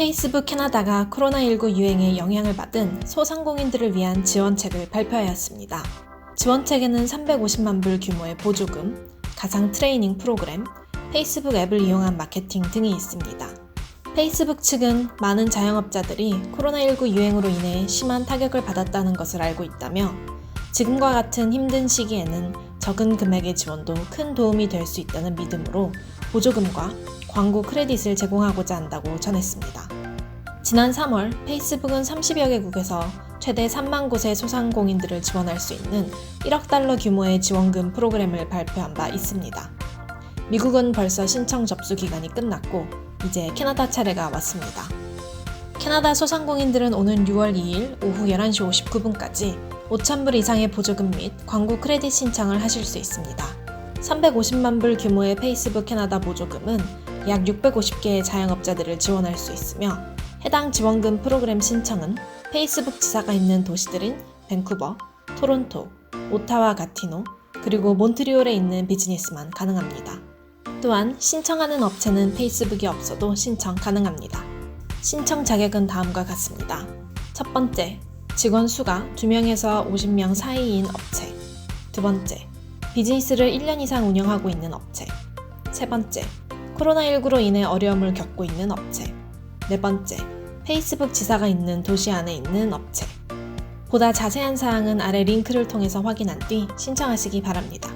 페이스북 캐나다가 코로나19 유행에 영향을 받은 소상공인들을 위한 지원책을 발표하였습니다. 지원책에는 350만 불 규모의 보조금, 가상 트레이닝 프로그램, 페이스북 앱을 이용한 마케팅 등이 있습니다. 페이스북 측은 많은 자영업자들이 코로나19 유행으로 인해 심한 타격을 받았다는 것을 알고 있다며 지금과 같은 힘든 시기에는 적은 금액의 지원도 큰 도움이 될 수 있다는 믿음으로 보조금과 광고 크레딧을 제공하고자 한다고 전했습니다. 지난 3월 페이스북은 30여 개국에서 최대 3만 곳의 소상공인들을 지원할 수 있는 1억 달러 규모의 지원금 프로그램을 발표한 바 있습니다. 미국은 벌써 신청 접수 기간이 끝났고 이제 캐나다 차례가 왔습니다. 캐나다 소상공인들은 오는 6월 2일 오후 11시 59분까지 5,000불 이상의 보조금 및 광고 크레딧 신청을 하실 수 있습니다. 350만 불 규모의 페이스북 캐나다 보조금은 약 650개의 자영업자들을 지원할 수 있으며 해당 지원금 프로그램 신청은 페이스북 지사가 있는 도시들인 밴쿠버, 토론토, 오타와 가티노, 그리고 몬트리올에 있는 비즈니스만 가능합니다. 또한 신청하는 업체는 페이스북이 없어도 신청 가능합니다. 신청 자격은 다음과 같습니다. 첫 번째, 직원 수가 2명에서 50명 사이인 업체. 두 번째, 비즈니스를 1년 이상 운영하고 있는 업체. 세 번째, 코로나19로 인해 어려움을 겪고 있는 업체. 네 번째, 페이스북 지사가 있는 도시 안에 있는 업체. 보다 자세한 사항은 아래 링크를 통해서 확인한 뒤 신청하시기 바랍니다.